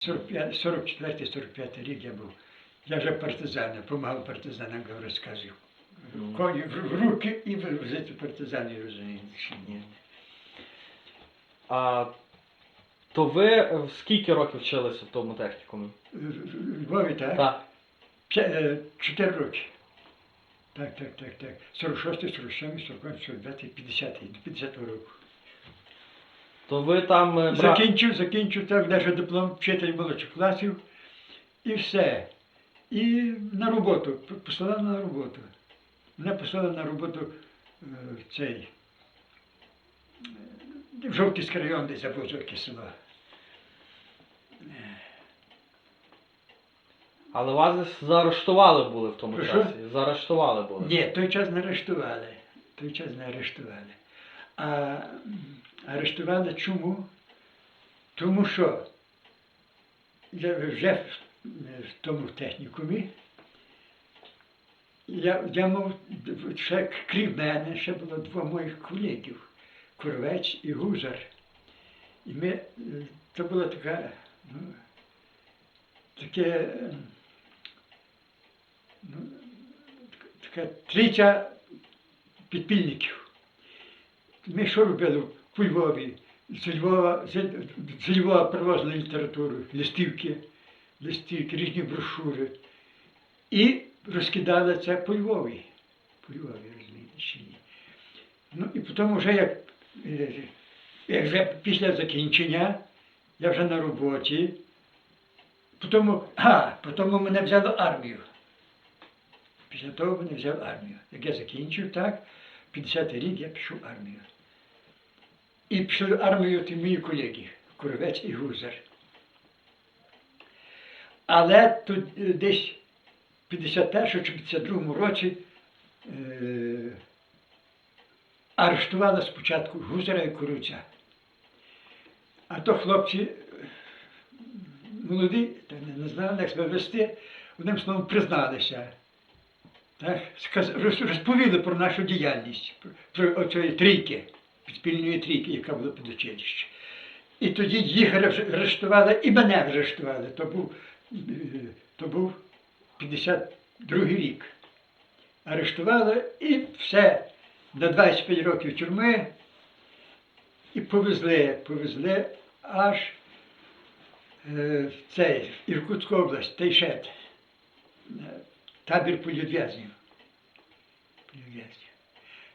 45 44-45 рік я був. Я вже партизаном, допомагав партизанам, як розказую. Коні в в руки і взяти партизани, розумієте, ні. А то ви скільки років вчилися в тому технікумі? В- в- в Львові, так? Так. Е, Чотири роки. Так, так, так, так. 46, 47, 48, 49, 50, до 50 року. То ви там е, бра- Закінчив, закінчив, так, навіть диплом вчитель молодших класів. І все. І на роботу. п- Послали на роботу. Мене послали на роботу е, в цей. е, В Жовківський район, десь або Жовке село. Але вас заарештували були в тому Прошу? часі. Заарештували були. Ні, той час не арештували. Той час не арештували. А арештували чому? Тому що я вже в, тому технікумі я, я мав ще крім мене, ще було двоє моїх колегів, Куровець і Гузар. І ми, це була така, ну, таке, ну, така трійця підпільників. Ми що робили у Львові? З Львова, з, Львова привозили літературу, листівки, листівки, різні брошури. І розкидали це по Львові. По Львові, розумієте. Ну і потім вже як, е, як вже після закінчення, я вже на роботі, потім, а, потім мене взяли армію. Після того мене взяв армію. Як я закінчив, так, 50-й рік я пішов армію. І пішли армію ті мої колеги, Куровець і Гузар. Але тут е, десь в 51 чи 52 році е, арештували спочатку Гузара і Куровця. А то хлопці е, молоді, та не, знали, як себе вести, одним словом призналися. Так, розповіли про нашу діяльність, про, оцієї трійки, підспільної трійки, яка була під училище. І тоді їх арешт- арештували, і мене арештували. То був, е, то був 52 рік. Арештували і все, на 25 років тюрми, і повезли, повезли аж е, в цей, Іркутську область, Тайшет табір політв'язнів.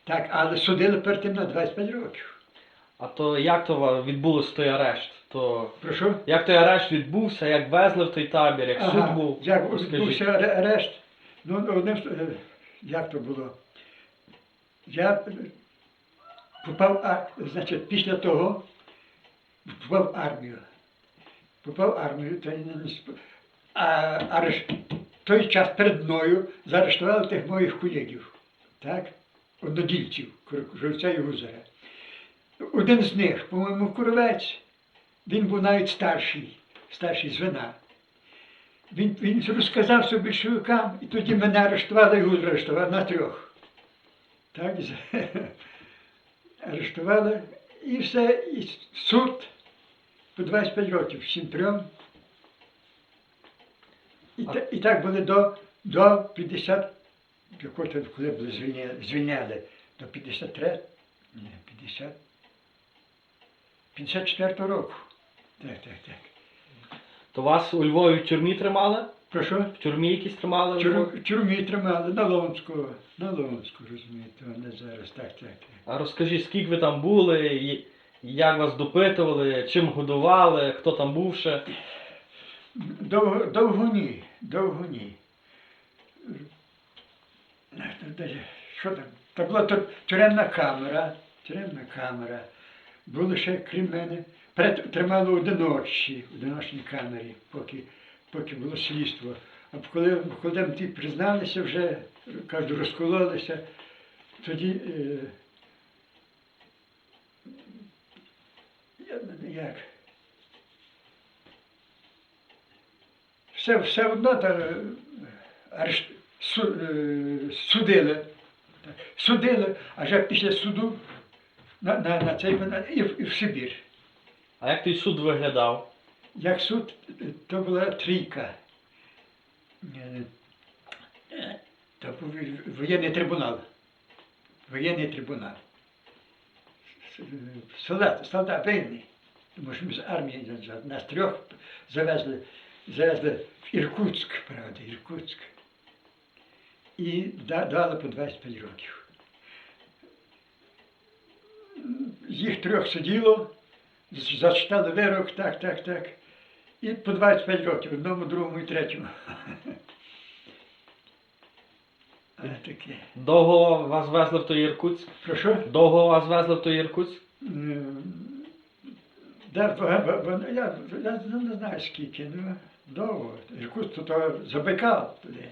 Так, але судили перед тим на 25 років. А то як то відбулось той арешт? То Прошу? як той арешт відбувся, як везли в той табір, як суд був? Як відбувся арешт? Ну, одним, е, як то було? Я попав, а, значить, після того попав в армію. Попав в армію, не а ареш... той час перед мною заарештували тих моїх колегів, так? Однодільців, Живця і Гузара. Один з них, по-моєму, Куровець, він був навіть старший, старший звена. Він, він розказав собі більшовикам, і тоді мене арештували і Гузара арештували на трьох. Так, арештували і все, і суд по 25 років всім трьом. І, та- і так були до, до 50, то, коли були звільняли, звільняли, до 53, ні, 50, 54 року. Так, так, так. То вас у Львові в тюрмі тримали? Прошу? В тюрмі якісь тримали? у Тюрм, тюрмі тримали, на Лонську, на Лонську, розумієте, а не зараз, так, так, так. А розкажіть, скільки ви там були, і- як вас допитували, чим годували, хто там був ще? Довго, довго ні, довго ні. Що там? Та була тюремна камера, тюремна камера. Було ще, крім мене, перед- тримали одиночі, в одиночній камері, поки, поки було слідство. А коли, коли ті призналися вже, кажуть, розкололися, тоді е, як. все, все одно та, е, арешт, судили. Судили, а вже після суду на, на, на цей і, в, і в Сибір. А як той суд виглядав? як суд, то була трійка. Е, е, То був воєнний трибунал. Воєнний трибунал. Е, Солдат, солдат винний. Тому що ми з армії нас трьох завезли, завезли в Іркутськ, правда, Іркутськ. І дали по 25 років. Їх трьох сиділо, зачитали вирок, так, так, так. І по 25 років, одному, другому і третьому. Таке. Довго вас везли в той Іркутськ? Про що? Довго вас везли в той Іркутськ? Да, бо я, я не знаю скільки, ну довго. Тут то за Байкал туди.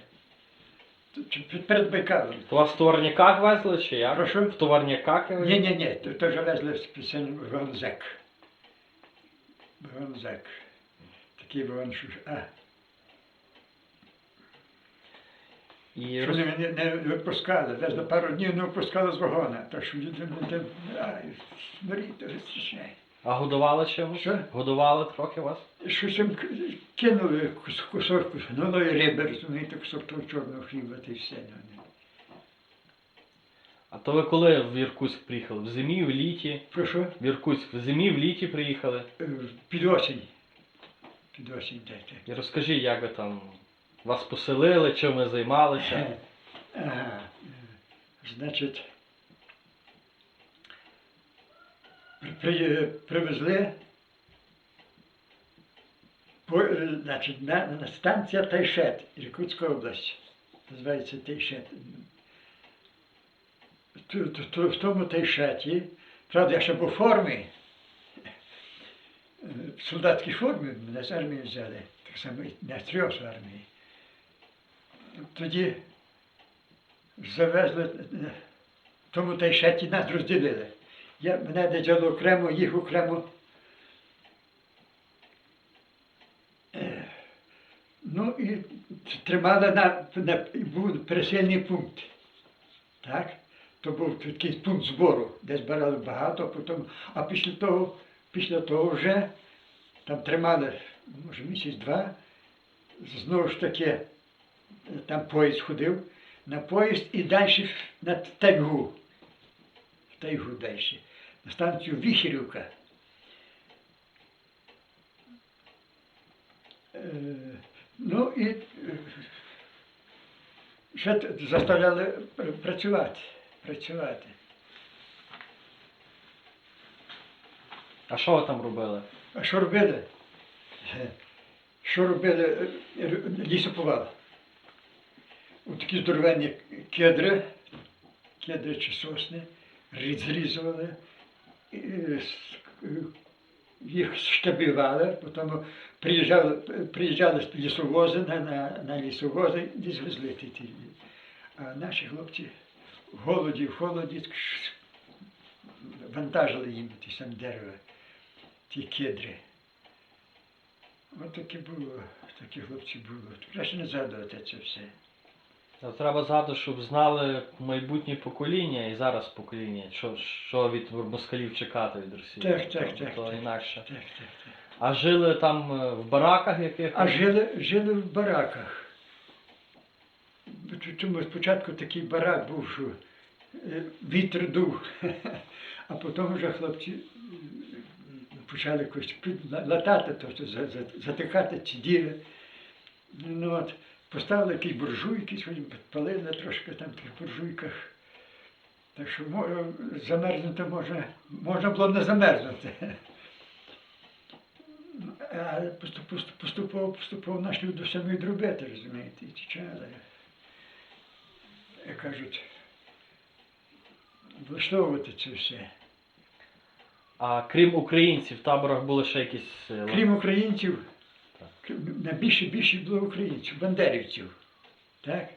Перед Байкалом. То вас в товарняках везли чи як? Прошу? В товарняках? Ні, ні, ні, то, то везли спеціально Гонзек. Гонзек. Такий вагон, що ж, а, І що роз- не, не, не випускали, десь на пару днів не випускали з вагона. Так що люди, люди, ай, то страшне. А годували чимось? Що? Годували трохи вас? Щось їм кинули кус- кусок гнилої риби, розумієте, кусок того чорного хліба, та й все. ну, не. А то ви коли в Іркутськ приїхали? В зимі, в літі? Про що? В Іркутськ в зимі, в літі приїхали. Е, Під осінь. Під осінь, так. І розкажіть, як ви там вас поселили, чим ви займалися? Ага. Е, Значить, привезли по, значить, на, на станція Тайшет, Іркутська область. Називається Тайшет. В тому Тайшеті, правда, я ще був у формі, в солдатській формі мене з армії взяли, так само і на трьох з армії. Тоді завезли, е, в тому Тайшеті нас розділили. Я, мене де окремо, їх окремо. Е, Ну і тримали на, на був пересильний пункт. Так? То був такий пункт збору, де збирали багато, потім, а після того, після того вже там тримали, може, місяць-два, знову ж таки, е, там поїзд ходив, на поїзд і далі на тайгу. В тайгу далі. На станцію Віхірівка. Е, Ну і е, ще заставляли працювати. працювати. А що ви там робили? А що робили? Що робили? Е, р- От такі здоровенні кедри, кедри чи сосни, е, їх штабівали, потім приїжджали, приїжджали лісовози на, на, на лісовози і звезли ті. ті. А наші хлопці в голоді, в холоді вантажили їм ті самі дерева, ті кедри. От таке було, такі хлопці було. Краще не згадувати це все. Треба згадати, щоб знали майбутнє покоління і зараз покоління, що, що від москалів чекати від Росії. Так, так, То- так, То так. інакше. Так, так, так. А жили там е, в бараках яких? А жили, жили в бараках. Чому спочатку такий барак був, що е, вітер дув, а потім вже хлопці е, почали якось латати, тобто за- за- затикати ці діри. Ну, от, поставили якісь буржуйки, сьогодні підпалили трошки там в тих буржуйках. Так що замерзнути можна, можна було не замерзнути. А поступ- поступ- поступово, поступово наші люди самі дробити, розумієте, і тічали. Як кажуть, влаштовувати це все. А крім українців, в таборах були ще якісь. е, Крім українців, найбільше більше було українців, бандерівців. Так?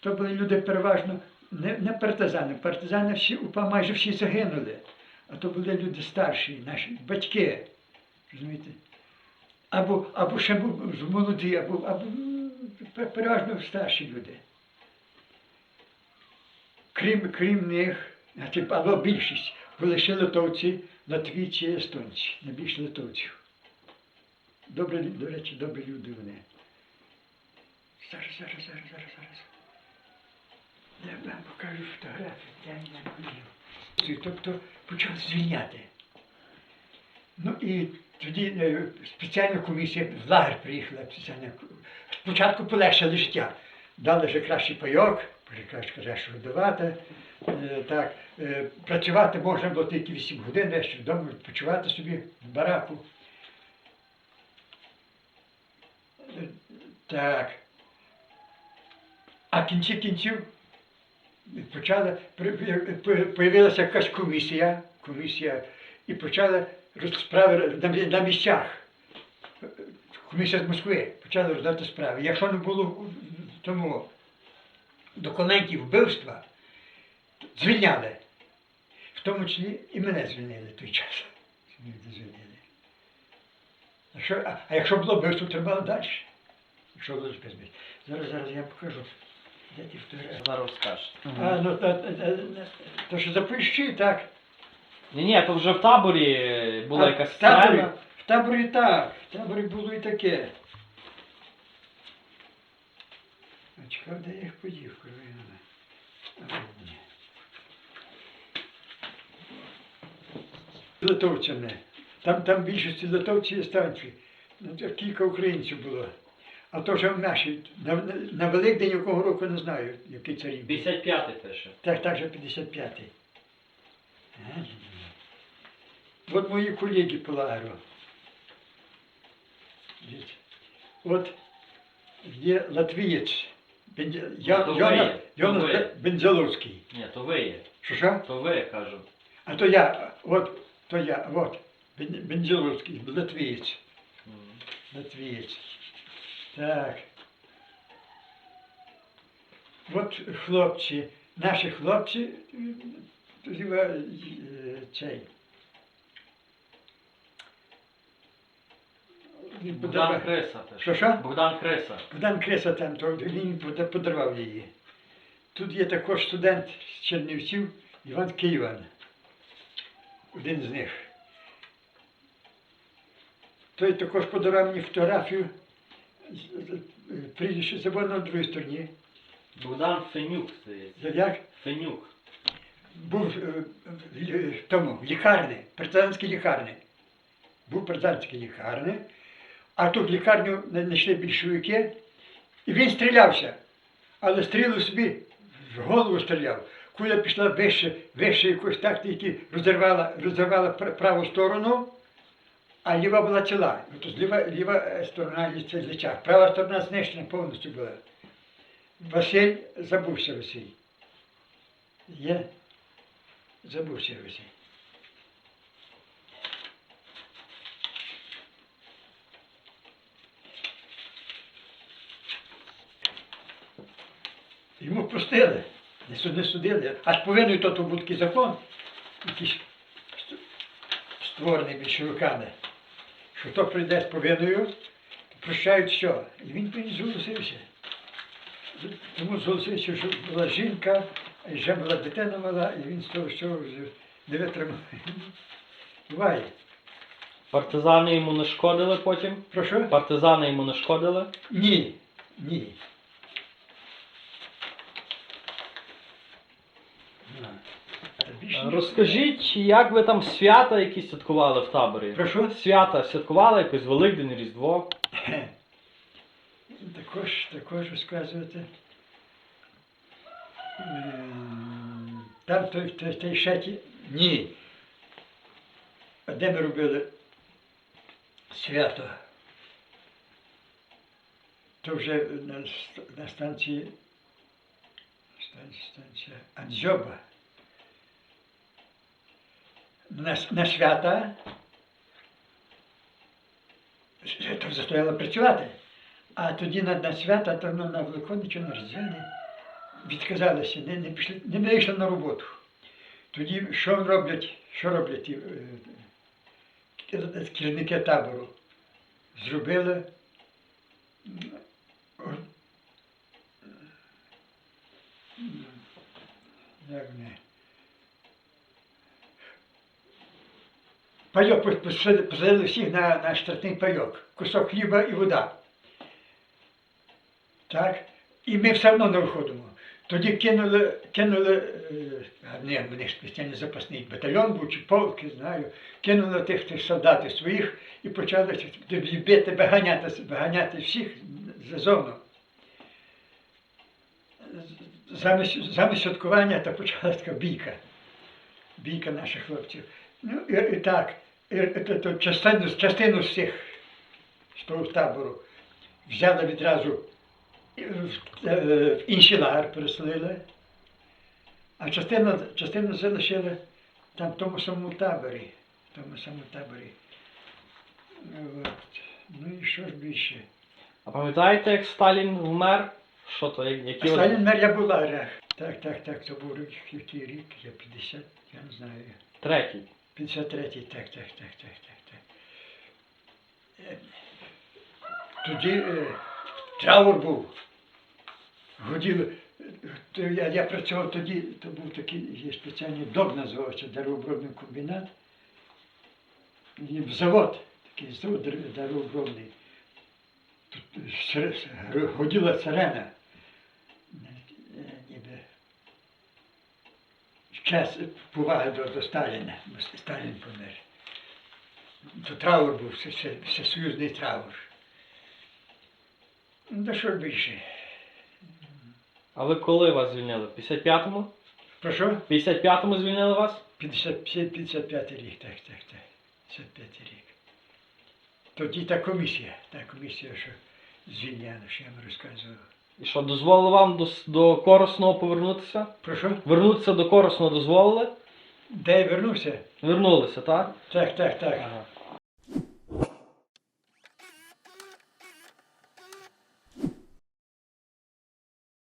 То були люди переважно не, не партизани. Партизани всі, упа майже всі загинули. А то були люди старші, наші батьки. Розумієте? Або, або ще був молоді, або, або переважно старші люди. Крім, крім них, або більшість, були ще литовці, латвійці, естонці, найбільше литовців. Добрі, лю- до речі, добрі люди вони. Зараз, зараз, зараз, зараз, зараз. Я вам покажу фотографію, я не бачив. Тобто почав звільняти. Ну і тоді е, спеціальна комісія в лагер приїхала спеціальна. Спочатку полегшили життя. Дали вже кращий пайок, краще годувати. Е, Так, е, працювати можна було тільки 8 годин, вдома відпочивати собі в бараку. Е, Так. А кінці кінців почала, появилася якась комісія, комісія і почали роз- справи на, місцях. Комісія з Москви почала роздати справи. Якщо не було тому документів вбивства, звільняли. В тому числі і мене звільнили в той час. Звільнили. Якщо, а, а якщо було вбивство, треба далі. Якщо було без вбивства. Зараз, зараз я покажу. Де ті фотографії? Зараз скажеш. А, ну, та, та, та, то, що запущі, так. Ні, ні, то вже в таборі е, була А якась в таборі, сцена. в таборі так, в таборі було і таке. А чекав, де я їх подів, кровина. А, ні. Литовцями. Там, там більшості литовці і станції. Ну, це Кілька українців було. А то вже наші. На, на, на Великдень якого року не знаю, який це рік. 55-й пише. Так, так же 55-й. Ага. От мої колеги по лагеру. От є латвієць. Бен- Я, Ну, Йона-. Бензеловський. Ні, то ви є. Що що? То ви, кажу. А то я, от, то я, от, Бензеловський, латвієць. Мгм. Латвієць. Так. От хлопці, наші хлопці, е, цей. Богдан Криса. Що, що? Богдан Криса. Богдан Креса там, то він пода- подарував її. Тут є також студент з Чернівців Іван Київан. Один з них. Той також подарував мені фотографію. Прізвище забор на другій стороні. Богдан Фенюк, здається. Як Фенюк. був е, в тому, в лікарні, партизанській лікарні. Був партизанській лікарні, а тут в лікарню знайшли більшовики, і він стрілявся. Але стрілу собі в голову стріляв. Куля пішла вище, вище якось так, тільки розірвала, розірвала праву сторону, а ліва була ціла. Тобто ліва, ліва е, сторона це зліча. Права сторона знищена повністю була. Василь забувся Василь. Є? Забувся Василь. Йому простили, не суд- не судили. Аж повинен то, то був такий закон, якийсь ст- створений більшовиками, що хто прийде з повинною, прощають все. І він мені зголосився. Тому зголосився, що була жінка, і вже була дитина мала, і він з того всього вже не витримав. Буває. Партизани йому не шкодили потім? Прошу? Партизани йому не шкодили? Ні, ні. На. Та більше ні. Розкажіть, як ви там свята якісь святкували в таборі? Прошу? Свята святкували якось Великдень, Різдво? Також, також розказувати. Ем, Там той, той, той шаті. Ні. А де ми робили свято? То вже на, ст- на станції, станція, станція Анзьоба. На, на свята то застояла працювати. А тоді на, на свята, то ну, на Великодні чи на Різдвяні відказалися, не, не, пішли, не вийшли на роботу. Тоді що роблять, що роблять е, керівники табору? Зробили як не, пайок пос- посадили всіх на, на штрафний пайок. Кусок хліба і вода. Так? І ми все одно не виходимо. Тоді кинули, кинули, е, а ні, в них спеціальний запасний батальйон був чи полк, не знаю, кинули тих, тих солдатів своїх і почали бити, виганяти, виганяти всіх зазовно. Замість, замість святкування та почалася така бійка. Бійка наших хлопців. Ну і, і так, і, і, то, частину, частину з цих з того табору взяли відразу в, е, в інший лагер переселили, а частину, частину залишили там в тому самому таборі. В тому самому таборі. От. Ну і що ж більше? А пам'ятаєте, як Сталін вмер? Що то, які от- Сталін мер я лагерях. Так, так, так, це був рік, який рік, я 50, я не знаю. Третій. 53-й, так, так, так, так, так, так. Е, Тоді е, траур був. Годіли. е, то Я, я працював тоді, то був такий спеціальний ДОК називався деревообробний комбінат. Завод, такий завод дер- деревообробний. Тут е, годіла сирена. Е, Ніби в час поваги до, до Сталіна, бо Сталін помер. То траур був, все, все, всесоюзний траур. Ну, та що ж більше? А ви коли вас звільнили? В 55-му? Про що? В 55-му звільнили вас? 50, 55 рік, так, так, так. 55 рік. Тоді та комісія, та комісія, що звільняла, що я вам розказував. І що, дозволили вам до, до Корисного повернутися? Прошу? Вернутися до Корисного дозволили? Де я вернувся? Вернулися, так? Так, так, так. Ага.